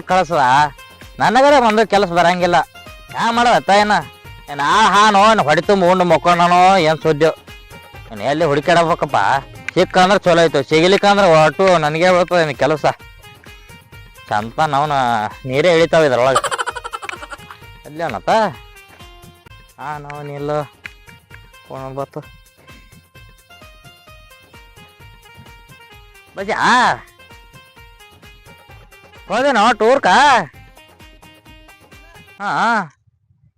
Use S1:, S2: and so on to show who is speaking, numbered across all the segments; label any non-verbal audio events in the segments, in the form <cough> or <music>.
S1: ಹೊಲಕ್ಕೆ ಕಳಿಸದ? ನನಗರೆ ಒಂದು ಕೆಲಸ ಬರಂಗಿಲ್ಲ. ಯಾ ಮಾಡದ ಏನ? ಏನ್ ಆ ಹಾನೋ, ಏನು ಹೊಡಿತು ಮುಂಡು ಮಕ್ಕೊಂಡನೋ, ಏನ್ ಸುದ್ದಿ? ಏನ್ ಎಲ್ಲಿ ಹುಡುಕಾಡಬೇಕಪ್ಪ ಸಿಕ್ಕ ಅಂದ್ರೆ ಚಲೋ ಆಯ್ತು ಸಿಗಲಿಕ್ಕಂದ್ರೆ ಒಟ್ಟು ನನಗೆ ಬರ್ತದೆ ಕೆಲಸ? ಚಂದ ನಾವ್ನ ನೀರೇ ಇಳಿತಾವ ಇದ್ರೊಳಗೆ. ಅಲ್ಲಿ ಅವನಪ್ಪ ಹಾ ನಾವು ನಿಲ್ಲು ಬತ್ತು ಬಜಾ ಹೋದೇನೋ ಟೂರ್ಕ ಹಾಂ.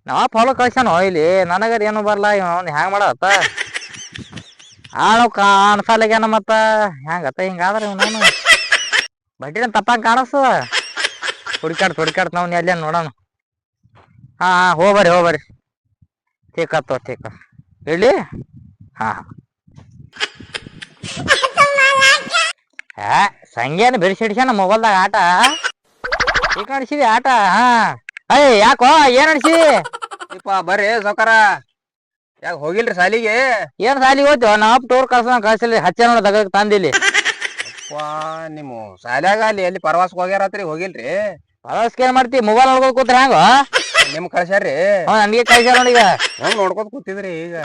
S1: ನಾವ ಫಾಲೋ ಕಳ್ಸ್ಯಾನೋ ಇಲ್ಲಿ. ನನಗರ ಏನು ಬರಲ್ಲ ಇವನು ಹ್ಯಾಂಗ ಮಾಡತ್ತ ಆಳು ಕಾಣಿಸಲ್ಲಾಗ್ಯಾನ ಮತ್ತ? ಹೆಂಗತ್ತ ಹಿಂಗಾದ್ರೆ ಇವನು ಬಡ್ಡಿನ ತಪ್ಪಂಗೆ ಕಾಣಿಸ್ತದ ಹುಡುಕಾಡ್ತ ಹುಡುಕಾಡ್ತ ನಾವು ಅಲ್ಲೇ ನೋಡೋಣ. ಹಾಂ ಹಾಂ ಹೋಗ್ಬರ್ರಿ ಹೋಗ್ಬರ್ರಿ. ಆತು ಠೀಕ್ ಹೇಳಿ ಹಾಂ. ಹಾ ಸಂಗೇನ ಬಿಡಿಸಿಡ್ಸ್ಯಾನ ಮೊಬೈಲ್ದಾಗ ಆಟ. ಈಗ ಆಟ ಹಾ. ಅಯ್ಯ ಯಾಕೋ ಏನ್ ಅಡಿಸಿ
S2: ಇಪ್ಪ ಬರ್ರಿ ಸೌಕಾರ ಯಾಕೆ ಹೋಗಿಲ್ರಿ ಸಾಲಿಗೆ?
S1: ಏನ್ ಸಾಲಿ ಹೋಯ್ತು ನಾವ್ ಟೂರ್ ಕಳ್ಸ ಕಳ್ಸಿಲ್ಲ. ಹಚ್ಚ ನೋಡ ತಗ ತಂದಿಲ್ಲಿ.
S2: ನಿಮ್ಮ ಸಾಲ್ಯಾಗ ಅಲ್ಲಿ ಎಲ್ಲಿ ಪ್ರವಾಸಕ್ಕೆ ಹೋಗ್ಯಾರತ್ರಿ ಹೋಗಿಲ್ರಿ?
S1: ಪ್ರವಾಸಕ್ಕೆ ಏನ್ ಮಾಡ್ತಿ? ಮೊಬೈಲ್ ನೋಡ್ಕೊತ ಕೂತ್ರಿ ಹಂಗ?
S2: ನಿಮ್ ಕಳ್ಸ್ಯಾರ್ರಿ?
S1: ಹ್ಞೂ ನನಗೆ ಕಳ್ಸ್ಯಾರ ನೋಡಿ ಈಗ.
S2: ಹೆಂಗ್ ನೋಡ್ಕೊತ ಕೂತಿದ್ರಿ ಈಗ?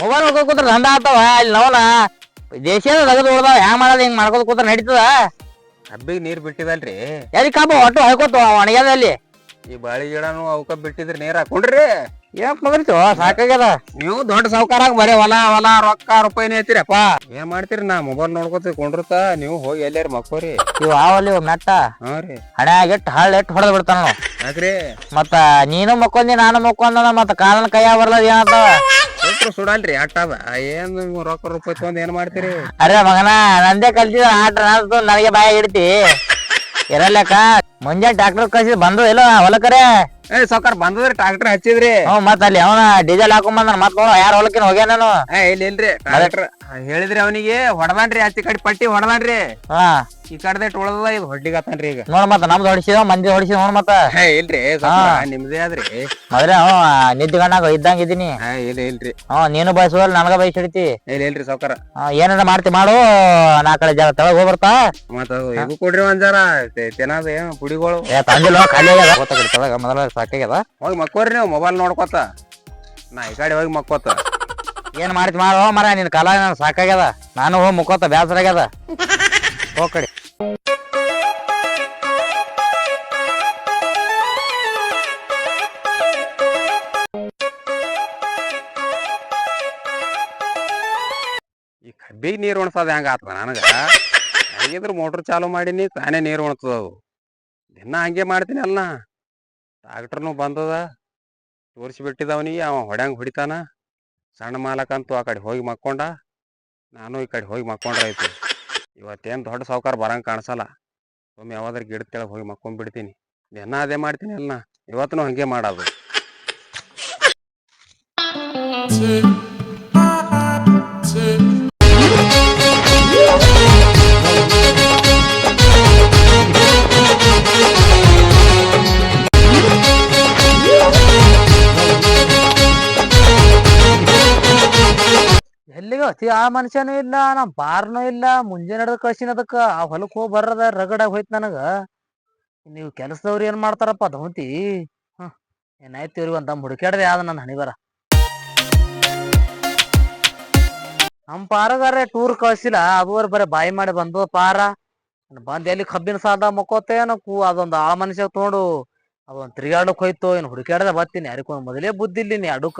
S1: ಮೊಬೈಲ್ ನೋಡ್ಕೊತ ಕೂತ್ರ ದಂಡ ಆತವ ಇಲ್ಲಿ ನೋಡ ದೇಶದ ತಗದು ಉಳ್ದಾವ ಹ್ಯಾಂಗ ಮಾಡೋದು ಹಿಂಗ್ ಮಾಡ್ಕೊತ ಕೂತ್ರ ನಡೀತದ?
S2: ಕಬ್ಬಿಗೆ ನೀರ್ ಬಿಟ್ಟಿದಲ್ರಿ
S1: ಎಲ್ಲಿ ಕಾಬ ಒಟ್ಟು ಹಾಕೋತ ಒಣಗ್ಯದಲ್ಲಿ.
S2: ಈ ಬಾಳಿ ಗಿಡನು ಅವಕ್ಕ ಬಿಟ್ಟಿದ್ರಿ ನೀರ್ ಹಾಕೊಂಡ್ರಿ?
S1: ಏನ್ ಮಗರಿತು ಸಾಕಾಗ್ಯದ?
S2: ನೀವು ದೊಡ್ಡ ಸಾವ್ಕಾರಾಗ ಬರೀ ಹೊಲ ಹೊಲ ರೊಕ್ಕ ರೂಪಾಯಿನೇ ಐತಿರಪ್ಪ ಏನ್ ಮಾಡ್ತೀರಿ ನಾ ಮೊಬೈಲ್ ನೋಡ್ಕೊತ ಕೊಂಡಿರ್ತ ನೀವು ಹೋಗಿ ಎಲ್ಲಾರ ಮಕ್ಕೋರಿ.
S1: ಇವ್ ಆವಲ್ಲಿ ಇವ್ ಮೆಟ್ಟ.
S2: ಹಾ ರೀ.
S1: ಹಣ್ಯಾಗಿಟ್ಟು ಹಳ್ಳ ಇಟ್ಟು ಹೊಡೆದ್ ಬಿಡ್ತಾನ
S2: ಯಾಕ್ರಿ?
S1: ಮತ್ತ ನೀನು ಮಕ್ಕೊಂದಿ ನಾನು ಮಕ್ಕೊಂದ ಮತ್ತ ಕಾಲನ ಕೈಯಾಗ ಬರ್ಲದ ಏನಾಗ್ತಾವ
S2: ಸೂತ್ರ ಸುಡಲ್ರಿ ಆಟದ ಏನ್ ನೀವು ರೊಕ್ಕ ರೂಪಾಯಿ ತಗೊಂಡ್ ಏನ್ ಮಾಡ್ತೀರಿ?
S1: ಅರೆ ಮಗನ, ನಂದೇ ಕಲ್ತಿದ ಆಟ ನನಗೆ ಬಾಯ ಇಡ್ತಿ ಇರಲ್ಲಕ್ಕ. ಮುಂಜಾನೆ ಟ್ರಾಕ್ಟರ್ ಕಳ್ಸಿದ್ ಬಂದು ಇಲ್ಲ ಹೊಲಕರೆ?
S2: ಏ ಸಾವ್ಕಾರ ಬಂದದ್ರಿ ಟ್ರಾಕ್ಟರ್ ಹಚ್ಚಿದ್ರಿ.
S1: ಹ್ಞೂ ಮತ್ತ ಅಲ್ಲಿ ಅವನ ಡೀಸೆಲ್ ಹಾಕೊಂಬಂದ ಮತ್ತೆ ನೋಡು ಯಾರ ಹೊಲಕಿನ ಹೋಗ್ಯ ನಾನು.
S2: ಏ ಇಲ್ಲ ಇಲ್ರಿ ಟ್ರಾಕ್ಟರ್ ಹೇಳಿದ್ರಿ ಅವನಿಗೆ ಹೊಡದಾನ್ರಿ ಆಚೆ ಕಡೆ ಪಟ್ಟಿ ಹೊಡದಾನ್ರಿ.
S1: ಹಾ.
S2: ಈ ಕಡೆ ಉಳದ ಇದು ಹೊಡ್ಲಿಗತ್ತಾನ್ರಿ ಈಗ.
S1: ನೋಡ್ ಮತ್ತ ನಮ್ದು ಹೊಡಿಸಿದ ಮಂದಿ ಹೊಡಿಸಿದ ನೋಡ್ ಮತ್ತ.
S2: ಏ ಇಲ್ರಿ ಸಾವ್ಕಾರ, ನಿಮ್ದೇ ಆದ್ರಿ.
S1: ಮೊದಲೇ ಹ್ಞೂ ನಿದ್ದೆ ಗಣ್ಣಾಗ ಇದ್ದಂಗ ಇದೀನಿ
S2: ಏ ಇಲ್ಲ ಇಲ್ರಿ.
S1: ಹ್ಞೂ ನೀನು ಬಯಸುವಲ್ಲ ನನಗ ಬಯಸಿಡ್ತಿ
S2: ಇಲ್ಲ ಇಲ್ರಿ ಸಾವ್ಕಾರ.
S1: ಏನಾರ ಮಾಡ್ತಿ ಮಾಡು ನಾ ಕಡೆ ಜಾಗ ತಳಗ ಹೋಗ್ಬರ್ತಾ.
S2: ಮತ್ತ ಇದು ಕೊಡ್ರಿ ಒಂದ್ ಜರ ತಿನ್ನದ ಏನ್ ಪುಡಿಗಳು
S1: ಏ ತಂದಿಲ್ಲ ಖಾಲಿ ಆಗ್ಯದ. <laughs> ಗೊತ್ತಾಗಲಿ ತೆಳಗ ಮೊದಲ ಸಾಕಾಗ್ಯದ.
S2: ಹೋಗಿ ಮಕ್ಕೋರಿ ನೀವು ಮೊಬೈಲ್ ನೋಡ್ಕೋತ. ನಾ ಈ ಕಡೆ ಹೋಗಿ ಮಕ್ಕೋತ.
S1: ಏನ್ ಮಾಡ್ತಿ ಮಾಡೋ ಮರ ನಿನ್ ಕಾಲ ನನ್ ಸಾಕಾಗ್ಯದ? ನಾನು ಹೋಗಿ ಮುಕ್ಕೋತ ಬ್ಯಾಸರ ಆಗ್ಯದ. ಹೋಗ್ ಕಡೆ.
S2: ಈ ಕಬ್ಬಿಗೆ ನೀರು ಉಣ್ಸೋದ್ ಹೆಂಗ ಆತದ ನನಗ? ಹೆಂಗಿದ್ರು ಮೋಟ್ರ್ ಚಾಲು ಮಾಡೀನಿ ತಾನೇ ನೀರು ಉಣ್ತದ ಅವು ದಿನ ಹಂಗೆ ಮಾಡ್ತೀನಿ ಅಲ್ಲ ಡಾಕ್ಟ್ರನು ಬಂದದ, ತೋರಿಸಿಬಿಟ್ಟಿದವನಿ, ಅವ ಹೊಡ್ಯಾಂಗ ಹೊಡಿತಾನ. ಸಣ್ಣ ಮಾಲಕಂತೂ ಆ ಕಡೆ ಹೋಗಿ ಮಕ್ಕೊಂಡ, ನಾನು ಈ ಕಡೆ ಹೋಗಿ ಮಕ್ಕೊಂಡ್ರಾಯ್ತು ಇವತ್ತೇನು ದೊಡ್ಡ ಸಾವ್ಕಾರ ಬರಂಗ್ ಕಾಣಿಸಲ್ಲ. ಒಮ್ಮೆ ಯಾವಾದ್ರ ಗಿಡದ ಕೆಳಗೆ ಹೋಗಿ ಮಕ್ಕೊಂಡ್ಬಿಡ್ತೀನಿ ದಿನ ಅದೇ ಮಾಡ್ತೀನಿ ಅಲ್ಲ ಇವತ್ತೂ ಹಂಗೆ ಮಾಡೋದು.
S1: ಹೋತಿ ಆ ಮನುಷ್ಯನೂ ಇಲ್ಲ, ನಮ್ ಬಾರ್ನೂ ಇಲ್ಲ, ಮುಂಜಾನೆ ನಡೆದ ಕಳ್ಸಿನ ಅದಕ್ಕ, ಆ ಹೊಲಕ್ ಹೋಗಿ ಬರದ ರಗಡ ಹೋಯ್ತು ನನಗ. ನೀವು ಕೆಲಸದವ್ರು ಏನ್ ಮಾಡ್ತಾರಪ್ಪ ಧೌತಿ ಹ್ಮ್ ಏನಾಯ್ತು ಇವ್ರಿಗೆ ಒಂದ್ ದಮ್ ಹುಡುಕ್ಯಾಡ್ರಿ ಯಾವ್ದು ನನ್ನ ಹಣಿಬರ ನಮ್ಮ ನಮ್ ಪಾರಗಾರೆ ಟೂರ್ ಕಳ್ಸಿಲ್ಲ ಅದುವರೆ ಬರೀ ಬಾಯಿ ಮಾಡಿ ಬಂದು ಪಾರ. ಬಂದ್ ಎಲ್ಲಿ ಕಬ್ಬಿನ ಸಾದ ಮಕ್ಕೋತೇನೋ ಕೂ, ಅದೊಂದು ಆ ಮನುಷ್ಯ ತೊಗೊಂಡು, ಅದೊಂದ್ ತಿರ್ಗಾಡಕ್ ಹೋಯ್ತು, ಏನ್ ಹುಡುಕ್ಯಾಡ್ದೆ ಬರ್ತೀನಿ ಯಾರಿಗೊಂದ್ ಮೊದಲೇ ಬುದ್ಧಿ ಇಲ್ಲಿ ನೀ ಅಡುಕ.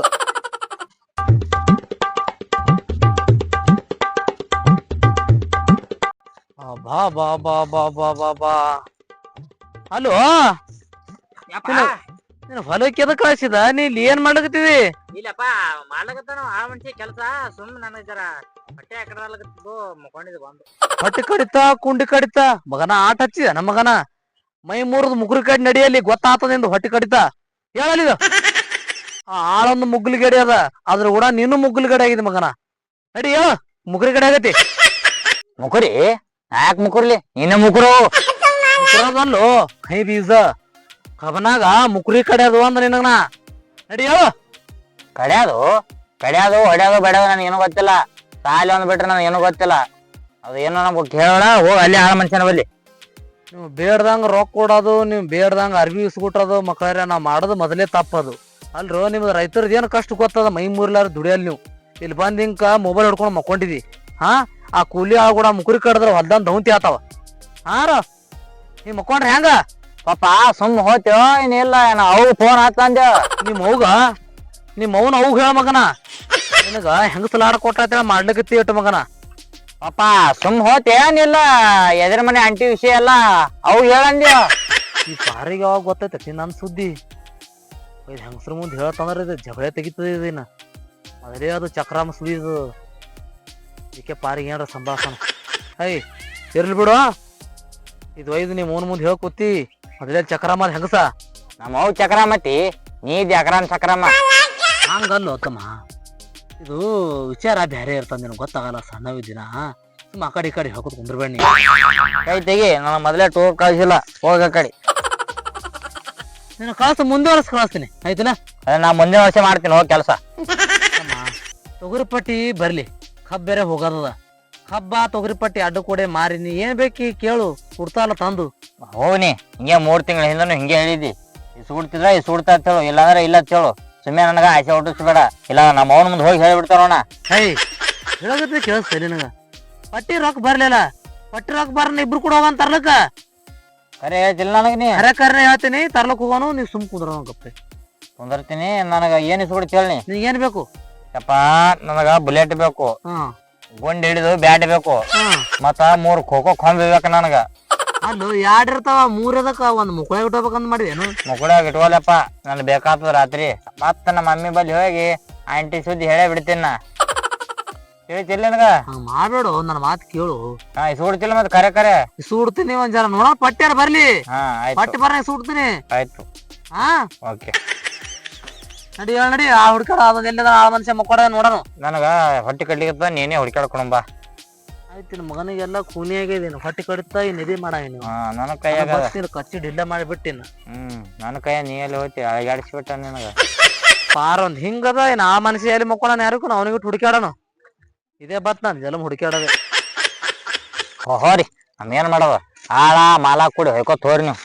S1: ಬಾ ಬಾ ಬಾ ಬಾ ಬಾ ಬಾ ಬಾ. ಹಲೋ? ನೀನು ಹೊಲಕ್ಕೆ ಎದಕ್ ಕಳ್ಸಿದ? ನೀ ಇಲ್ಲಿ ಏನ್ ಮಾಡಕತ್ತಿದಿ
S3: ಇಲ್ಲಪ್ಪ ಮಾಡ್ಲಕತ್ತಾನ ಆ ಮನುಷ್ಯ ಕೆಲಸ. ಸುಮ್ ನನಗೆ ಜರ ಹೊಟ್ಟೆ ಹಾಕಡಲಕತ್ತಿದ್ದು ಮುಕೊಂಡಿದ್ದು ಬಂದು.
S1: ಹೊಟ್ಟೆ ಕಡಿತ ಕುಂಡಿ ಕಡಿತ. ಮಗನ ಆಟ ಹಚ್ಚಿದ ನಮ್ಮ ಮಗನ. ಮೈ ಮೂರದ ಮುಗುರಿ ಕಡಿ ನಡಿಯಲ್ಲಿ ಗೊತ್ತಾತದ ನಿಂದು ಹೊಟ್ಟೆ ಕಡಿತ. ಹೇಳಲಿದ ಆ ಆಳೊಂದು ಗಡಿ ಅದ. ಅದ್ರ ಕೂಡ ನೀನು ಗಡಿ ಆಗಿದೆ ಮಗನ. ನಡಿ ಹೇಳ. ಮುಗುರಿ ಗಡಿ ಆಗತಿ. <laughs>
S3: ಮುಕುರಿ ಯಾಕೆ ಮುಕುರ್ಲಿ? ಇನ್ನ ಮುಕುರು.
S1: ಮುಕುರದಲ್ಲೋ ಕೈ ಬೀಜ. ಕಬನಾಗ ಮುಕುರಿ ಕಡ್ಯಾದು ಅಂದ್ರೆ ಅಂದ ನಾ. ನಡಿ ಹೇಳು.
S3: ಕಡ್ಯಾದು? ಕಡ್ಯಾದು, ಹೊಡ್ಯಾದು, ಬೆಡ್ಯಾದು ನನಗೆ ಏನೂ ಗೊತ್ತಿಲ್ಲ. ಸಾಲಿ ಒಂದ್ ಬಿಟ್ರೆ ನನಗೆ ಏನೂ ಗೊತ್ತಿಲ್ಲ. ಅದು ಏನೋ ಕೇಳೋಣ, ಹೋಗಿ ಅಲ್ಲಿ ಆಳ ಮನುಷ್ಯನ ಬಲ್ಲಿ.
S4: ನೀವು ಬೇಡ್ದಂಗ ರೊಕ್ಕ ಕೊಡೋದು, ನೀವು ಬೇಡ್ದಂಗ ಅರ್ವಿ ಇಸ್ಬಿಟ್ರದು ಮಕ್ಕಳ ನಾವು ಮಾಡೋದು ಮೊದಲೇ ತಪ್ಪದು. ಅಲ್ರೋ, ನಿಮ್ದು ರೈತರದ್ದು ಏನು ಕಷ್ಟ ಗೊತ್ತದ? ಮೈ ಮುರ್ಲಾರ ದುಡಿಯಲ್ ನೀವು. ಇಲ್ಲಿ ಬಂದು ಹಿಂಗೆ ಮೊಬೈಲ್ ಹಿಡ್ಕೊಂಡು ಮಕ್ಕೊಂಡಿದಿ. ಹಾ? ಆ ಕೂಲಿ ಆಳು ಮುಕುರಿ ಕಡದ್ರ ಹೊಲ್ದಂದ್ ದೌಂತಿ ಆತಾವ. ಹಾರ? ನೀ ಮಕ್ಕೊಂಡ್ರೆ ಹೆಂಗ?
S1: ಪಾಪ ಸುಮ್ ಹೋತ್ಯೋ ಏನಿಲ್ಲ ಅವು ಫೋನ್ ಹಾಕಂದ
S4: ನಿಮ್ಮ ಅವ್ಗ? ನಿಮ್ಮ ಅವ್ನ ಅವ್ಗ ಹೇಳ ಮಗನ? ನಿನಗ ಹೆಂಗಸಲಾಡ ಕೊಟ್ಟ ಮಾಡ್ಲಿಕ್ಕೆ ಇಟ್ಟು ಮಗನ?
S1: ಪಾಪ ಸುಮ್ ಹೋತೇನಿಲ್ಲ ಎದ್ರ ಮನೆ ಅಂಟಿ ವಿಷಯ ಎಲ್ಲ ಅವು ಹೇಳಂದ್ಯ
S4: ಈ ಪಾರಿಗೆ ಯಾವಾಗ ಗೊತ್ತೈತಿ ನನ್ನ ಸುದ್ದಿ? ಇದು ಹೆಂಗಸ್ರ ಮುಂದೆ ಹೇಳ್ತಂದ್ರೆ ಇದು ಜಗಳ ತೆಗಿತದೆ ಇದನ್ನ ಮೊದಲೇ ಅದು ಚಕ್ರಾಮ ಸುಳಿದು ಇದಕ್ಕೆ ಪಾರಿಗೆ ಏನಾರ ಸಂಭಾಷಣ. ಐ ಇರ್ಲಿ ಬಿಡು. ಇದು ಒಯ್ದು ನೀವು ಮೂನ್ ಮುಂದೆ ಹೇಳ್ಕೊತಿ. ಮೊದಲೇ ಚಕ್ರ ಅದ್ ಹೆಂಗಸ?
S1: ನಮ್ಮ ಅವು ಚಕ್ರಮತಿ ನೀದ್ ಅಕ್ರಮ್ ಚಕ್ರಮ್ಮ
S4: ಹಂಗಲ್ಲ ಉತ್ತಮ ಇದು ವಿಚಾರ ಬೇರೆ ಇರ್ತದೆ ನಿನಗೆ ಗೊತ್ತಾಗಲ್ಲ ಸಣ್ಣವಿದ್ದೀನ ಸುಮ್ಮ ಆ ಕಡೆ ಈ ಕಡೆ ಹೋಗೋದು ಕುಂದ್ರಬೇಡಿ
S1: ಕೈ ತೆಗಿ ನಾನು ಮೊದಲೇ ಟೂರ್ ಕಳ್ಸಿಲ್ಲ ಹೋಗ ಕಡೆ.
S4: ನೀನು ಮುಂದೆ ವರ್ಷ ಕಳಿಸ್ತೀನಿ ಆಯ್ತಾ
S1: ಅದೇ ನಾ ಮುಂದಿನ ವರ್ಷ ಮಾಡ್ತೀನಿ ಹೋಗಿ ಕೆಲಸ.
S4: ತೊಗರಿ ಪಟ್ಟಿ ಬರ್ಲಿ. ಕಬ್ಬ್ ಬೇರೆ ಹೋಗದದ. ಹಬ್ಬ ತೊಗರಿ ಪಟ್ಟಿ ಅಡ್ಡ ಕೊಡೆ ಮಾರಿನಿ ಏನ್ ಬೇಕಿ ಕೇಳು ಕುಡ್ತಾಲ ತಂದು.
S1: ಹೋಗ್ನಿ ಹಿಂಗೆ ಮೂರ್ ತಿಂಗಳ ಹಿಂದನು ಹಿಂಗೆ ಹೇಳಿದ್ದಿ. ಇಸ್ಕೊಡ್ತಿದ್ರ ಇಸ್ಬಿಡ್ತಾ ಅಂತ ಹೇಳು ಇಲ್ಲಾಂದ್ರೆ ಇಲ್ಲ ಅಂತ ಹೇಳು. ಸುಮ್ಮನೆ ನನಗ ಆಸೆ ಹುಟ್ಟಿಸ್ಬೇಡ. ಇಲ್ಲ ನಮ್ಮ ಅವನ ಮುಂದೆ ಹೋಗಿ ಹೇಳಿಬಿಡ್ತಾರೋಣ
S4: ಹೈ ಹೇಳಗತ್ತೆ ಕೇಳಿಸ್ತ ನಿನಗ. ಪಟ್ಟಿ ರೊಕ್ಕ ಬರ್ಲಿಲ್ಲ. ಪಟ್ಟಿ ರೊಕ್ಕ ಬರ್ನ ಇಬ್ರು ಕೂಡ ಹೋಗನ್ ತರ್ಲಕ್ಕ.
S1: ಕರೆ ಹೇಳ್ತಿಲ್ಲ ನನಗೆ ನೀ.
S4: ಕರೆ ಕರೆ ಹೇಳ್ತೀನಿ ತರ್ಲಕ್ ಹೋಗೋನು ನೀವ್ ಸುಮ್ ಕುಂದ್ರ ಗಪ್ಪೆ.
S1: ಕುಂದರ್ತೀನಿ ನನಗ ಏನ್ ಇಸ್ಬಿಡ್ತಿ ಹೇಳಿ
S4: ನೀ ಏನ್ ಬೇಕು?
S1: ಯಪ್ಪ ನನಗ ಬುಲೆಟ್ ಬೇಕು. ಗುಂಡ್ ಹಿಡಿದು ಬ್ಯಾಟ್ ಬೇಕು. ಮತ್ತ ಮೂರ್ ಖೋಖೋ ಕೊಂಬ್ ಬೇಕು ನನಗ.
S4: ಅಲ್ಲೋ ಎರಡ್ ಇರ್ತಾವ? ಮೂರ್ ಅದಕ್ಕ ಒಂದ್ ಮುಕ್ಕಳ ಇಟ್ಕೋಬೇಕಂತ ಮಾಡಿದೇನು?
S1: ಮುಗುಳಾಗ ಇಟ್ಕೊಲ್ಲಪ್ಪ. ನನ್ ಬೇಕಾಗ್ತದ ರಾತ್ರಿ. ಮತ್ತ ನಮ್ಮ ಮಮ್ಮಿ ಬಲ್ಲಿ ಹೋಗಿ ಆಂಟಿ ಸುದ್ದಿ ಹೇಳೇ ಬಿಡ್ತೀನಿ. ನಾ ತಿಳಿತಿಲ್ಲ ನನಗ?
S4: ಮಾಡ್ಬೇಡು ನನ್ನ ಮಾತು ಕೇಳು.
S1: ಹಾ ಸುಡ್ತಿಲ್ಲ ಮತ್ತೆ ಕರೆ ಕರೆ.
S4: ಸುಡ್ತೀನಿ ಒಂದ್ ಜನ ನೋಡ ಪಟ್ಟ್ಯಾರ ಬರ್ಲಿ.
S1: ಹಾ ಆಯ್ತು.
S4: ಪಟ್ಟಿ ಬರ ಸುಡ್ತೀನಿ.
S1: ಆಯ್ತು.
S4: ಹಾ.
S1: ಓಕೆ.
S4: ನಡಿ ಹೇಳ ನಡಿ ಆ ಹುಡ್ಕಾಡ ಅದೊಂದ್ ಎಲ್ಲದ ಆ ಮನುಷ್ಯ ಮಕ್ಕೊಡ ನೋಡೋಣ
S1: ನನಗ ಹೊಟ್ಟಿ ಕಡ್ಲಿಗತ್ತ ನೀನೇ ಹುಡ್ಕ್ಯಾಡ್ಕೊಂಡ್ ಬಾ.
S4: ಆಯ್ತು ನಿನ್ ಮಗನಿಗೆಲ್ಲ ಕೂನಿ ಆಗಿದ್ದೀನಿ ಹೊಟ್ಟಿ ಕಡಿತ ಈ ನಿಧಿ ಮಾಡ ನೀವು
S1: ಹಾ ನನ್ನ ಕೈಯಾಗ. ಅದ.
S4: ಕಚ್ಚಿ ಡಿಲ್ಲ ಮಾಡಿಬಿಟ್ಟಿನ.
S1: ಹ್ಮ್ ನನ್ನ ಕೈಯ ನೀ ಎಲ್ಲಿ ಹೋಗ್ತಿ? ಅಳಗಾಡಿಸ್ಬಿಟ್ಟ ನಿನಗ.
S4: ಪಾರ ಒಂದ್ ಹಿಂಗದ ಏನ್ ಆ ಮನುಷ್ಯ ಎಲ್ಲಿ ಮಕ್ಕೊಳ ಯಾರಿಗೂ ಅವನಿಗೆ ಹುಡುಕ್ಯಾಡನು. ಇದೇ ಬತ್ ನಾನು ಜಲ ಹುಡುಕ್ಯಾಡದೆ.
S1: ಹೋರಿ. ರೀ ಏನ್ ಮಾಡವ ಆಳ ಮಾಲಾ ಕೂಡಿ ಹೊಯ್ಕೋತ್ ಹೋರಿ ನೀವು.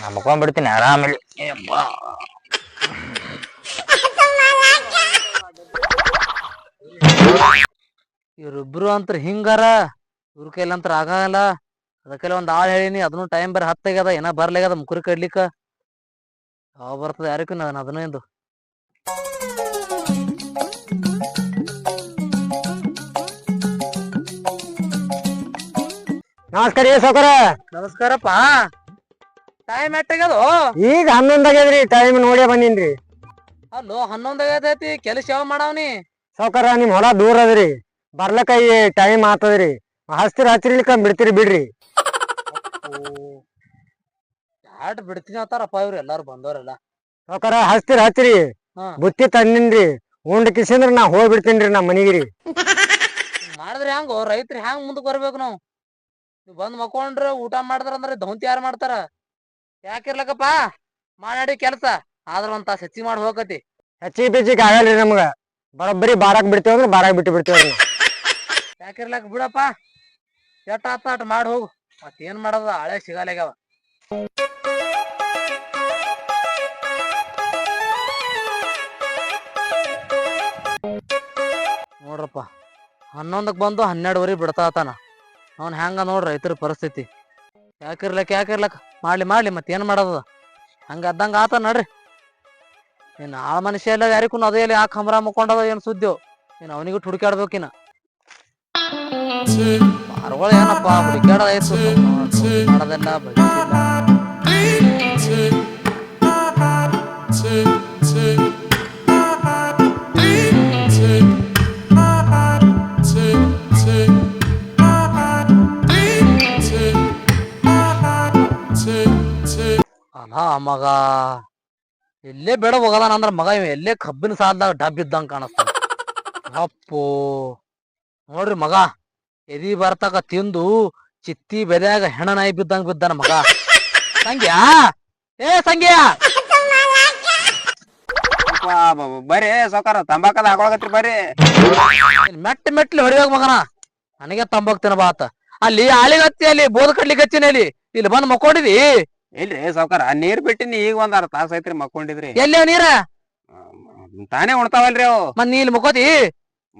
S1: ನಾ ಮಕ್ಕೊಂಡ್ಬಿಡ್ತೀನಿ ಆರಾಮಲ್ಲಿ
S4: ಇವ್ರಿಬ್ರು ಅಂತ್ರ ಹಿಂಗಾರ ಇವ್ರ ಕೈಲಿ ಅಂತ್ರ ಆಗಲ್ಲ ಅದಕ್ಕೆಲ್ಲ ಒಂದ್ ಆಳ್ ಹೇಳಿನಿ ಅದನ್ನು ಟೈಮ್ ಬರ ಹತ್ತಾಗ್ಯದ ಏನ ಬರ್ಲಾಗ್ಯದ ಮುಕುರಿ ಕಡ್ಲಿಕ್ಕ. ಯಾವ ಬರ್ತದ ಯಾರಿಗೂ ನಾನು ಅದನ್ನ ಎಂದು
S5: ನಮಸ್ಕಾರ ಸೌಕರ
S4: ನಮಸ್ಕಾರಪ್ಪ. ಟೈಮ್ ಎಟ್ಟಾಗ್ಯದ
S5: ಈಗ ಹನ್ನೊಂದ್ ಆಗ್ಯದ್ರಿ ಟೈಮ್ ನೋಡಿ ಬಂದಿನ್ರಿ.
S4: ಅಲ್ಲೋ ಹನ್ನೊಂದ್ ಆಗೈತಿ ಕೆಲಸ ಯಾವ ಮಾಡವ್ನಿ?
S5: ಸೌಕರ ನಿಮ್ ಹೊಲ ದೂರ ಅದ್ರಿ. ಬರ್ಲಕ್ಕ ಈ ಟೈಮ್ ಆತದ್ರಿ. ಹಸ್ತಿರ ಹಚ್ಚಿರ್ಲಿಕ್ಕ ಬಿಡ್ತೀರಿ ಬಿಡ್ರಿ.
S4: ಆಟ ಬಿಡ್ತೀನಿ ಅಂತಾರಪ್ಪ ಇವ್ರು ಎಲ್ಲಾರು ಬಂದವ್ರೆಲ್ಲ
S5: ಸೌಕರ ಹಸ್ತಿರ ಹಚ್ಚಿರಿ
S4: ಹಾ.
S5: ಬುತ್ತಿ ತಂದಿನ್ರಿ. ಉಂಡ್ ಕಿಸಿಂದ್ರ ನಾ ಹೋಗ್ ಬಿಡ್ತೀನ್ರಿ ನಮ್ ಮನಿಗಿರಿ.
S4: ಮಾಡಿದ್ರೆ ಹೆಂಗೋ? ರೈತ್ರು ಹೆಂಗ್ ಮುಂದಕ್ ಬರ್ಬೇಕು ನಾವು? ನೀವ್ ಬಂದ್ ಮಕ್ಕೊಂಡ್ರ ಊಟ ಮಾಡಿದ್ರ ಅಂದ್ರೆ ದೌಂತಿ ಯಾರು ಮಾಡ್ತಾರ? ಯಾಕಿರ್ಲಕ್ಕಪ್ಪ ಮಾಡಿ ಕೆಲಸ. ಆದ್ರ ಒಂದ್ ತಾಸ್ ಹೆಚ್ಚಿಗೆ ಮಾಡಿ ಹೋಗತಿ
S5: ಹೆಚ್ಚಿಗೆ ಬಿಚ್ಚಿಗೆ ಆಗಲ್ರಿ ನಮ್ಗ. ಬರೋಬ್ಬರಿ ಬಾರಾಕ್ ಬಿಡ್ತೇವಂದ್ರ ಬಾರಾಕ್ ಬಿಟ್ಟು ಬಿಡ್ತೇವ್ರಿ ನಾವ್.
S4: ಯಾಕಿರ್ಲಕ್ಕ ಬಿಡಪ್ಪ? ಎಟ್ಟ ಆತ ಅಟ್ ಮಾಡಿ ಹೋಗು. ಮತ್ ಏನ್ ಮಾಡೋದ? ಹಳೆ ಸಿಗಲ್ಲಾಗ್ಯಾವ ನೋಡ್ರಪ್ಪ ಹನ್ನೊಂದಕ್ಕೆ ಬಂದು ಹನ್ನೆರಡುವರೆ ಬಿಡ್ತಾತಾನ ಅವ್ನು ಹೆಂಗ ನೋಡ್ರಿ ರೈತರ ಪರಿಸ್ಥಿತಿ. ಯಾಕಿರ್ಲಕ್ ಯಾಕಿರ್ಲಕ್? ಮಾಡ್ಲಿ ಮಾಡ್ಲಿ ಏನ್ ಮಾಡೋದ? ಹಂಗ ಅದ್ದಂಗ ಆತ ನಡ್ರಿ. ಇನ್ ಆ ಮನುಷ್ಯ ಎಲ್ಲ ಯಾರಿಗೂ ಅದೇ ಇಲ್ಲಿ ಯಾಕೆ ಹಮ್ರ ಮುಕ್ಕೊಂಡದ ಏನ್ ಸುದ್ದಿಯೋ ಇನ್ ಅವನಿಗೂ ಹುಡುಕಾಡ್ಬೇಕಿನ ಪಾರ್ಗಳು ಏನಪ್ಪ ಹುಡುಕಾಡೋದಾಯ್ತು ಮಾಡೋದೆಲ್ಲ ಬಗ್ಗಿಸಿಲ್ಲ ಅಲ್ಲ ಮಗ ಎಲ್ಲೇ ಬೇಡ ಹೋಗದಾನ ಅಂದ್ರ ಮಗ ಇವ ಎಲ್ಲೇ ಕಬ್ಬಿನ ಸಾಲದಾಗ ಡಬ್ ಇದ್ದಂಗ ಕಾಣಿಸ್ತಾನ. <laughs> ಅಪ್ಪೋ. ನೋಡ್ರಿ ಮಗ ಎದಿ ಬರ್ತಾಗ ತಿಂದು ಚಿತ್ತಿ ಬೆದ್ಯಾಗ ಹೆಣ ನಾಯಿ ಬಿದ್ದಂಗ ಬಿದ್ದಾನ ಮಗ. ಸಂಗ್ಯಾ? ಏ ಸಂಗ್ಯಾ?
S2: ಬರ್ರಿ ಸೌಕಾರ ತಂಬಾಕದ ಹಾಕೊಳಕತ್ರಿ ಬರ್ರಿ.
S4: ನೀನ್ ಮೆಟ್ಟ ಮೆಟ್ಲಿ ಹೊಡಿಯೋಗ ಮಗನ. ನನಗೆ ತಂಬಾಕ್ತೇನ ಬಾತ ಅಲ್ಲಿ ಆಳಿಗತ್ತಿ ಅಲ್ಲಿ ಬೋದ್ ಕಡ್ಲಿಕ್ಕೆ ಹಚ್ಚಿನ ಅಲ್ಲಿ. ಇಲ್ಲಿ ಬಂದ್ ಮಕ್ಕೊಂಡಿದಿ?
S2: ಇಲ್ರಿ ಸಾವ್ಕಾರ ನೀರ್ ಬಿಟ್ಟಿನಿ ಈಗ ಒಂದ್ ಅರ್ಧ ತಾಸ ಐತ್ರಿ ಮಕ್ಕೊಂಡಿದ್ರಿ.
S4: ಎಲ್ಲಿ ಅವ್ ನೀರ?
S2: ತಾನೇ ಉಣ್ತಾವಲ್ರಿ ಅವು.
S4: ಮತ್ ನೀ ಇಲ್ಲಿ ಮಕ್ಕೋತಿ?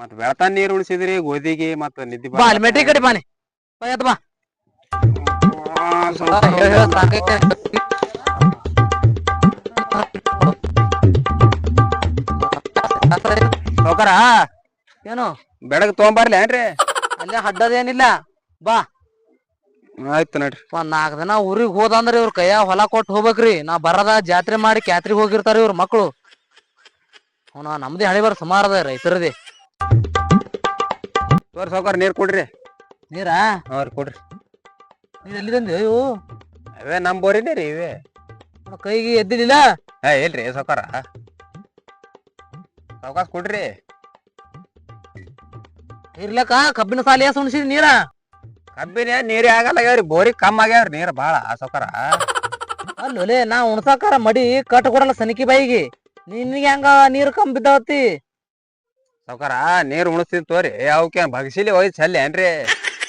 S2: ಮತ್ ಬೆಳತಾನ ನೀರ್ ಉಳಿಸಿದ್ರಿ ಗೋಧಿಗೆ ಮತ್ ನಿದ್ದಿ
S4: ಬಾ ಅಲ್ಲಿ ಮೆಟ್ರಿ ಕಡೆ ಬಾನಿ ಬಾ. ಹೇಳ್, ಹೇಳ್, ಸಾಕೈತೆ.
S2: ಸಾವ್ಕಾರ
S4: ಏನು?
S2: ಬೆಳಗ್ ತೊಗೊಂಬರ್ಲಿ ಏನ್ರಿ?
S4: ಅಲ್ಲೇ ಹಡ್ಡದೇನಿಲ್ಲ ಬಾ.
S2: ಆಯ್ತು ನಡ್ರಿ.
S4: ಒಂದ್ ನಾಲ್ಕು ದಿನ ಊರಿಗೆ ಹೋದಂದ್ರ ಇವ್ರ ಕೈಯ ಹೊಲ ಕೊಟ್ಟು ಹೋಗ್ಬೇಕ್ರಿ. ನಾ ಬರದ ಜಾತ್ರೆ ಮಾಡಿ ಕ್ಯಾತ್ರಿಗ್ ಹೋಗಿರ್ತಾರ ಇವ್ರ ಮಕ್ಕಳು ಅವ್ನ ನಮ್ದೇ ಹಳಿ ಬರ ಸುಮಾರ್ ಅದ ರೈತರದಿ.
S2: ತೋರ್ ಸಾವ್ಕಾರ ನೀರ್ ಕೊಡ್ರಿ.
S4: ನೀರಾ?
S2: ಹಾ ರೀ ಕೊಡ್ರಿ.
S4: ನೀರ್ ಎಲ್ಲಿ ತಂದೆ ಇವು?
S2: ಅವೇ ನಮ್ ಬೋರಿನೇ ರೀ ಇವೆ.
S4: ಅವ್ನ ಕೈಗೆ ಎದ್ದಿಲ್ಲ
S2: ಹೇ ಇಲ್ರಿ ಸೌಕರ ಸಾವ್ಕಾಸ್ ಕೊಡ್ರಿ.
S4: ಇರ್ಲಕ್ಕ ಕಬ್ಬಿನ ಸಾಲಿ ಎಸ್ ಉಣ್ಸಿದ್ ನೀರ?
S2: ಕಬ್ಬಿನ ನೀರೇ ಆಗಲ್ಲ ಆಗ್ಯಾವ್ರಿ ಬೋರಿ ಕಮ್ಮ ಆಗ್ಯಾವ್ರಿ ನೀರ್ ಬಾಳ ಸೌಕರ.
S4: ಅಲ್ಲೊಲೆ ನಾ ಉಣ್ಸಾಕಾರ ಮಡಿ ಕಟ್ ಕೊಡಲ್ಲ ಸನಿಕಿ ಬಾಯಿಗೆ. ನಿನ್ಗೆ ಹೆಂಗ ನೀರ್ ಕಮ್ಮಿ ಬಿದ್ದಾವತಿ
S2: ಸೌಕರ ನೀರ್ ಉಣಿಸ್ತೀನಿ ತೋರಿ. ಅವಕ್ಕೆ ಹೋಯ್ ಚಲ್ಲಿ ಏನ್ರಿ?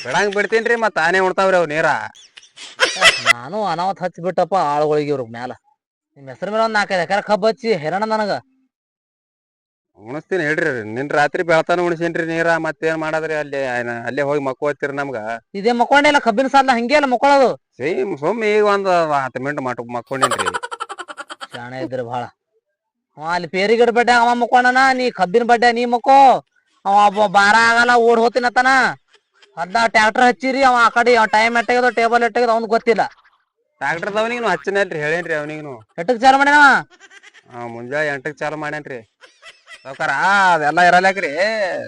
S2: ಬಿಡಂಗ್ ಬಿಡ್ತೀನ್ರಿ ಮತ್ ತಾನೇ ಉಣ್ತಾವ್ರಿ ಅವ್ ನೀರ.
S4: ನಾನು ಅನಾವತ್ ಹಚ್ಚಿ ಬಿಟ್ಟಪ್ಪ ಆಳುಗಳಿಗೆ ಇವ್ರ ಮ್ಯಾಲ. ನಿಮ್ ಹೆಸರು ಮೇಲೆ ಒಂದ್ ನಾಲ್ಕೈದು ಎಕರೆ ಕಬ್ಬು ಹಚ್ಚಿ ಹೆರಣ ನನಗ.
S2: ಉಣಿಸ್ತೀನಿ ಹೇಳ್ರಿ ನಿನ್ ರಾತ್ರಿ ಬೆಳತಾನ ಉಣಿಸೇನ್ರಿ ನೀರ ಮತ್ತೇನ್ ಮಾಡದ್ರಿ? ಅಲ್ಲಿ ಆಯ್ನ- ಅಲ್ಲೇ ಹೋಗಿ ಮಕ್ಕೋತಿರಿ ನಮ್ಗ.
S4: ಇದೇ ಮಕ್ಕೊಂಡಿಲ್ಲ ಕಬ್ಬಿನ ಸಾಲ ಹಂಗೆ ಅಲ್ಲ ಮಕ್ಕೊಳ್ಳೋದು
S2: ಸೇಮ್ ಸುಮ್ ಈಗ ಒಂದ್ ಹತ್ತು ಮಿನಿಟ್ ಮಾಟ್ ಮಕ್ಕೊಂಡೇನ್ರಿ.
S4: ಶಾಣೆ ಇದ್ರಿ ಬಹಳ ಅವ ಅಲ್ಲಿ ಪೇರಿಗಿಡ ಬಡ್ಡೆ ಅವ ಮಕ್ಕೊಂಡನ ನೀ ಕಬ್ಬಿನ ಬಡ್ಡೆ ನೀ ಮಕ್ಕೋ. ಅವ ಒಬ್ಬ ಬಾರ ಆಗಲ್ಲ ಓಡ್ ಹೋತಿನತನ ಅದ್ನ ಟ್ರ್ಯಾಕ್ಟರ್ ಹಚ್ಚಿರಿ ಅವ ಆ ಕಡೆ ಟೈಮ್ ಎಟ್ಟಾಗದ ಟೇಬಲ್ ಎಟ್ಟಾಗದ ಅವ್ನ್ ಗೊತ್ತಿಲ್ಲ.
S2: ಡಾಕ್ಟರ್ದವನಿಗೂ ಹಚ್ಚನೇನ್ರಿ ಹೇಳೇನ್ರಿ ಅವನಿಗೂ
S4: ಎಟ್ಟಕ್ ಚಾಲು ಮಾಡ್ಯಾನವ
S2: ಮುಂಜಾನೆ ಎಂಟಕ್ ಚಾಲು ಮಾಡ್ಯಾನ್ರಿ. ಸಾವ್ಕಾರ ಅದೆಲ್ಲ ಇರಲ್ಯಾಕ್ರಿ.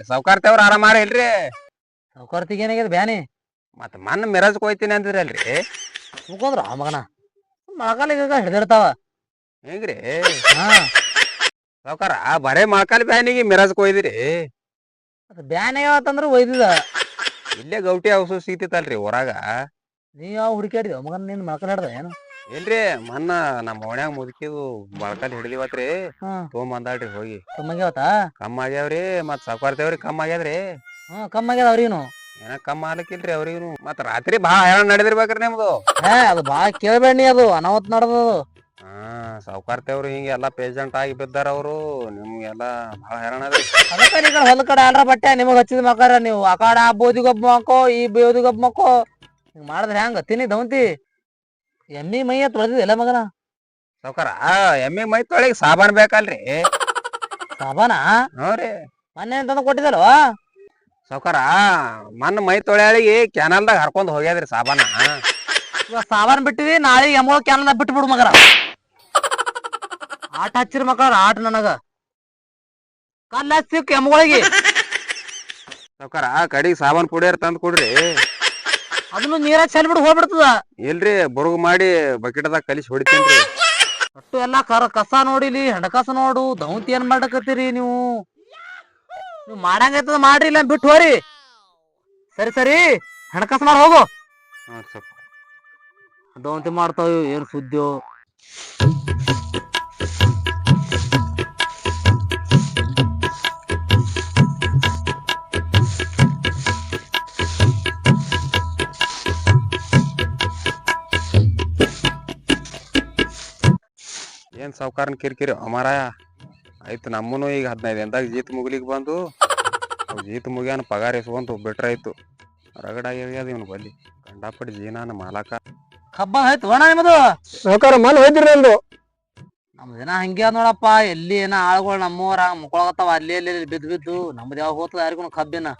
S2: ಸಾವುಕಾರ ತೇವ್ರ ಆರಾಮ ಮಾಡಿ ಇಲ್ರಿ.
S4: ಸಾವುಕಾರ ಏನಾಗ್ಯದ ಬ್ಯಾನಿ?
S2: ಮತ್ ಮನ್ ಮಿರಾಜ್ ಕೊಯ್ತೀನಿ ಅಲ್ರಿ
S4: ಮುಖಂದ್ರ ಆ ಮಗನ? ಮಳಕಾಲ ಈಗ ಹಿಡ್ದಿರ್ತಾವ
S2: ಹೆಂಗ್ರಿ?
S4: ಹಾ.
S2: ಸಾವ್ಕಾರ ಬರೇ ಮಳಕಾಲ ಬ್ಯಾನಿಗೆ ಮಿರಾಜ್ ಕೊಯ್ದಿರಿ.
S4: ಅದು ಬ್ಯಾನ್ ಯಾವತ್ತಂದ್ರ ಒಯ್ದಿದ.
S2: ಇಲ್ಲೇ ಗೌಟಿ ಔಷಧ ಸಿಗ್ತಿತ್ತಲ್ರಿ ಊರಾಗ.
S4: ನೀ ಯಾವ ಹುಡುಕಾಡಿದ ಮಗನ ನಿನ್ ಮಳಕಲ್ ಹಿಡ್ದ ಏನು?
S2: ಇಲ್ರಿ ಮನ್ನ ನಮ್ಮ ಓಣ್ಯಾಗ ಮುದುಕಿದು ಮಳಕಲ್ ಹಿಡಿದಿವತ್ರಿ
S4: ಹಾ.
S2: ತೊಗೊಂಬಂದಾಳ್ರಿ ಹೋಗಿ.
S4: ಕಮ್ಮಾಗ್ಯಾವತ್ತ?
S2: ಕಮ್ಮ ಆಗ್ಯಾವ್ರಿ ಮತ್ ಸಾಕಾರ್ತೇವ್ರಿ ತೇವ್ರಿ ಕಮ್ಮ ಆಗ್ಯಾದ್ರಿ.
S4: ಹಾ ಕಮ್ಮಾಗ್ಯಾದ ಅವ್ರಿಗೂ
S2: ಏನ ಕಮ್ಮ ಆಗ್ಲಿಕ್ಕಿಲ್ರಿ ಅವ್ರಿಗೂ ಮತ್ ರಾತ್ರಿ ಬಾ ಹೈರಾಣ ನಡೆದಿರ್ಬೇಕ್ರಿ ನಿಮ್ದು.
S4: ಹೇ ಅದು ಭಾಳ ಕೇಳ್ಬೇಡಿ ಅದು ಅನಾಹುತ್ ನಡ್ದದು.
S2: ಹಾ ಸಾವ್ಕಾರ ತೇವ್ರು ಹಿಂಗೆ ಎಲ್ಲಾ ಪೇಜೆಂಟ್ ಆಗಿ ಬಿದ್ದಾರ ಅವರು ನಿಮ್ಗೆಲ್ಲಾ ಬಹಳ ಹೈರಾಣ ಅದ್ರಿ.
S4: ಅದಕ್ಕ ನೀ ಕಡೆ ಹೊಲ ಕಡೆ ಆಲ್ರ ಬಟ್ಟೆ ನಿಮಗ್ ಹಚ್ಚಿದ ಮಕಾರ ನೀವು ಆ ಕಾಡ ಆ ಬೋದಿಗೊಬ್ಬ ಮಕ್ಕೋ ಈ ಬೋದಿಗೊಬ್ಬ ಮಕ್ಕೋ. ಹಿಂಗ್ ಮಾಡಿದ್ರೆ ಹೆಂಗ? ತಿನ್ನಿ ದೌಂತಿ ಎಮ್ಮಿ ಮೈಯ ತೊಳೆದಿಲ್ಲ ಮಗನ?
S2: ಸಾವ್ಕಾರ ಎಮ್ಮಿ ಮೈ ತೊಳಿಗ್ ಸಾಬಾನ್ ಬೇಕಲ್ರಿ.
S4: ಸಾಬಾನ?
S2: ಹ್ಞೂ ರೀ.
S4: ಮೊನ್ನೆ ತಂದು ಕೊಟ್ಟಿದ್ದಲ್ವ?
S2: ಸಾವ್ಕಾರ ಮನ್ ಮೈ ತೊಳ್ಯಾಳಿಗೆ ಕ್ಯಾನಲ್ದಾಗ ಹರ್ಕೊಂಡ್ ಹೋಗ್ಯಾದ್ರಿ ಸಾಬಾನ.
S4: ಇವಾಗ ಸಾಬಾನ್ ಬಿಟ್ಟಿದಿ ನಾಳೆ ಎಮ್ಮಗಳು ಕ್ಯಾನಲ್ದಾಗ ಬಿಟ್ಬಿಡು ಮಗರ ಆಟ ಹಚ್ಚಿರ ಮಕ್ಕಳ ಆಟ ನನಗ. ಕಲ್ಲ ಸಿಕ್ ಎಮ್ಮಗಳಿಗೆ
S2: ಸಾವ್ಕಾರ ಕಡಿಗೆ ಸಾಬಾನ್ ಪುಡಿಯರ್ ತಂದ್ ಕೊಡ್ರಿ.
S4: ಅದನ್ನು ನೀರ ಚೆಲ್ ಬಿಡು ಹೋಗ್ಬಿಡ್ತದ.
S2: ಇಲ್ರಿ ಬುರುಗ್ ಮಾಡಿ ಬಕೆಟ್ದಾಗ ಕಲಿಸಿ ಹೊಡಿತೇನ್ರಿ.
S4: ಅಷ್ಟು ಎಲ್ಲಾ ಕರ ಕಸ ನೋಡಿಲಿ ಹೆಣಕಸ ನೋಡು ದೌಂತಿ ಏನ್ ಮಾಡಕತ್ತೀರಿ ನೀವು? ನೀವು ಮಾಡಂಗೈತದ ಮಾಡ್ರಿ ಇಲ್ಲ ಬಿಟ್ಟು ಹೋರಿ. ಸರಿ ಸರಿ ಹೆಣಕಸ ಮಾಡಿ ಹೋಗು.
S2: ಸ್ವಲ್ಪ
S4: ದೌಂತಿ ಮಾಡ್ತಾವ ಏನ್ ಸುದ್ದಿಯೋ.
S2: ಏನ್ ಸಾವ್ಕಾರನ್ ಕಿರಿಕಿರಿ? ಅಮಾರ ಆಯ್ತು ನಮ್ಮನು ಈಗ ಹದಿನೈದು ಎಂದಾಗ ಜೀತ್ ಮುಗಿಲಿಕ್ ಬಂದು ಜೀತ್ ಮುಗಿಯನ್ ಪಗಾರ ಎಸ್ಕೊಂತು ಬಿಟ್ರಾಯ್ತು ರಗಡಾಗ್ಯಾದ ಇವನು ಬಲ್ಲಿ. ಕಂಡಾಪಟ್ಟಿ ಜೀನಾನ ಮಾಲಕ.
S4: ಹಬ್ಬ ಆಯ್ತು ಒಣ ನಿಮ್ಮದು
S5: ಸಾವುಕಾರ ಮನ್ ಹೋಯ್ತಿರಿ ನಂದು?
S4: ನಮ್ದು ದಿನ ಹಂಗೆ ಅದ ನೋಡಪ್ಪ ಎಲ್ಲಿ ಏನ ಆಳುಗಳು ನಮ್ಮೂರ ಮುಕ್ಕೊಳಗತ್ತಾವ ಅಲ್ಲಿ ಅಲ್ಲಿ ಇಲ್ಲಿ ಬಿದ್ದು ಬಿದ್ದು. ನಮ್ದು ಯಾವ ಹೋಗ್ತದ ಯಾರಿಗೂ ಕಬ್ಬಿನ?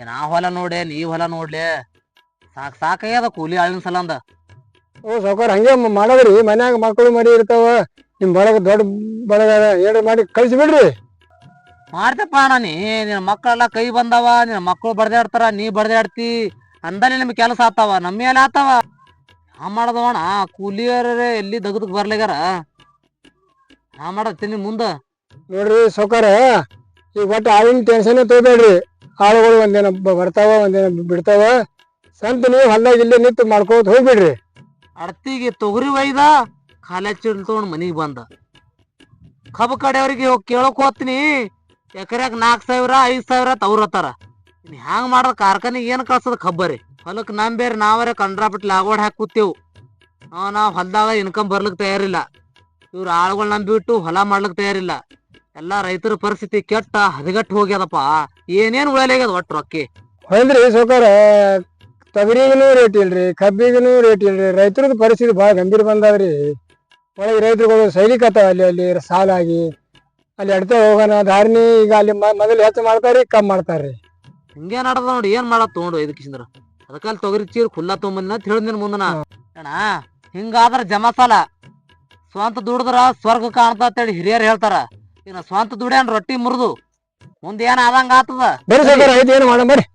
S4: ಏನ್ ಆ ಹೊಲ ನೋಡೆ ನೀ ಹೊಲ ನೋಡ್ಲೆ. ಸಾಕ್ ಸಾಕಾಗ್ಯದ ಕೂಲಿ ಆಳಿನ ಸಲ ಅಂದ
S5: ಓ ಸೌಕರ್ ಹಂಗೆ ಮಾಡೋದ್ರಿ. ಮನ್ಯಾಗ ಮಕ್ಕಳು ಮರಿ ಇರ್ತಾವ. ನಿಮ್ ಬಳಗ ದೊಡ್ಡ ಬಳಗ ಅದ. ಮಾಡಿ ಕಳ್ಸಿ ಬಿಡ್ರಿ.
S4: ಮಾಡ್ತಪ್ಪ ಅಣ್ಣ ನೀ. ನಿನ್ನ ಮಕ್ಕಳೆಲ್ಲ ಕೈ ಬಂದವ. ನಿನ್ನ ಮಕ್ಕಳು ಬಡ್ದಾಡ್ತಾರ ನೀ ಬಡ್ದಾಡ್ತಿ ಅಂದಲ್ಲಿ ನಿಮ್ಗೆ ಕೆಲಸ ಆತಾವ. ನಮ್ಮ ಮೇಲೆ ಆತಾವ. ಹಾ ಮಾಡದವಣ ಕೂಲಿಯರೇ ಎಲ್ಲಿ ದಗದಕ್ ಬರ್ಲಿಗಾರ? ಹಾ ಮಾಡತ್ತೀನಿ ಮುಂದ.
S5: ನೋಡ್ರಿ ಸೌಕರ ಈಗ ಒಟ್ಟು ಆಳಿನ ಟೆನ್ಷನ್ ತಗೋಬೇಡ್ರಿ. ಆಳುಗಳು ಒಂದೇನ ಬರ್ತಾವ ಒಂದೇನ ಬಿಡ್ತಾವ. ಸಂತ ನೀವು ಹೊಲ್ದಾಗ ಇಲ್ಲೇ ನಿಂತು ಮಾಡ್ಕೋತ ಹೋಗ್ಬಿಡ್ರಿ.
S4: ಅಡ್ತಿಗೆ ತೊಗರಿ ಒಯ್ದ, ಖಾಲಿ ಚೀಲ ತಗೊಂಡು ಮನಿಗ್ ಬಂದ. ಕಬ್ಬು ಕಡೆಯವ್ರಿಗೆ ಹೋಗಿ ಕೇಳಕ್ ಹೋಗ್ತೀನಿ. ಎಕರೆಕ್ ನಾಲ್ಕು ಸಾವಿರ, ಐದು ಸಾವಿರ ತವ್ರತ್ತಾರ ಇನ್ ಹ್ಯಾಂಗ ಮಾಡೋದ್ ಕಾರ್ಖಾನೆಗೆ ಏನು ಕಳ್ಸದ ಕಬ್ಬರಿ ಹೊಲಕ್ ನಮ್ ಬೇರೆ, ನಾವರ ಕಂಡ್ರಾಪಟ್ಲಿ ಲಾಗೋಡ್ ಹಾಕಿ ಕೂತೇವು ನಾವ್, ನಾವು ಹೊಲ್ದಾಗ ಇನ್ಕಮ್ ಬರ್ಲಿಕ್ಕೆ ತಯಾರಿಲ್ಲ. ಇವ್ರು ಆಳ್ಗಳ್ ನಂಬಿಟ್ಟು ಹೊಲ ಮಾಡ್ಲಿಕ್ಕೆ ತಯಾರಿಲ್ಲ. ಎಲ್ಲಾ ರೈತರ ಪರಿಸ್ಥಿತಿ ಕೆಟ್ಟ, ಹದಗಟ್ಟು ಹೋಗ್ಯದಪ್ಪ. ಏನೇನ್ ಉಳಿಯಲಾಗ್ಯದ ಒಟ್ಟು ರೊಕ್ಕಿ.
S5: ಹೊಯ್ದ್ರಿ ಸೌಕರ ತೊಗರಿಗೂ ರೇಟ್ ಇಲ್ರಿ ಕಬ್ಬಿಗೂ ರೇಟ್ ಇಲ್ರಿ. ರೈತರದ್ದು ಪರಿಸ್ಥಿತಿ ಭಾಳ ಗಂಭೀರ ಬಂದಾವ್ರಿ. ಒಳಗೆ ರೈತರುಗಳು ಸೈಲಿಕತ್ತಾವ ಅಲ್ಲಿ ಅಲ್ಲಿ ಸಾಲಾಗಿ ಅಲ್ಲಿ ಅಡ್ತ ಹೋಗೋಣ ಧಾರಣಿ ಈಗ ಅಲ್ಲಿ ಮೊದಲು ಹೆಚ್ಚು ಮಾಡ್ತಾರ್ರಿ ಕಮ್ಮಿ ಮಾಡ್ತಾರ್ರಿ.
S4: ಹಿಂಗೆ ನಡ್ದ ನೋಡಿ ಏನ್ ಮಾಡತ್ ತಗೊಂಡು ಇದಕ್ಕಿಂದ್ರ ಅದಕ್ಕಲ್ಲಿ ತೊಗರಿ ಚೀರ್ ಖುಲ್ಲಾ ತೊಗೊಂಬಂದಿನ ಅಂತ ಹೇಳಿದಿನ ಮುಂದನ. ಅಣ್ಣ ಹಿಂಗಾದ್ರ ಜಮಾಸಾಲ ಸ್ವಂತ ದುಡಿದ್ರ ಸ್ವರ್ಗ ಕಾಣ್ತಾ ಅಂತೇಳಿ ಹಿರಿಯರು ಹೇಳ್ತಾರ. ಇನ್ನ ಸ್ವಂತ ದುಡಿಯನ್ ರೊಟ್ಟಿ ಮುರಿದು ಮುಂದೆ ಏನ್ ಆದಂಗ ಆತದ
S5: ಐದು ಏನು ಮಾಡೋಣ ಬರ್ರಿ.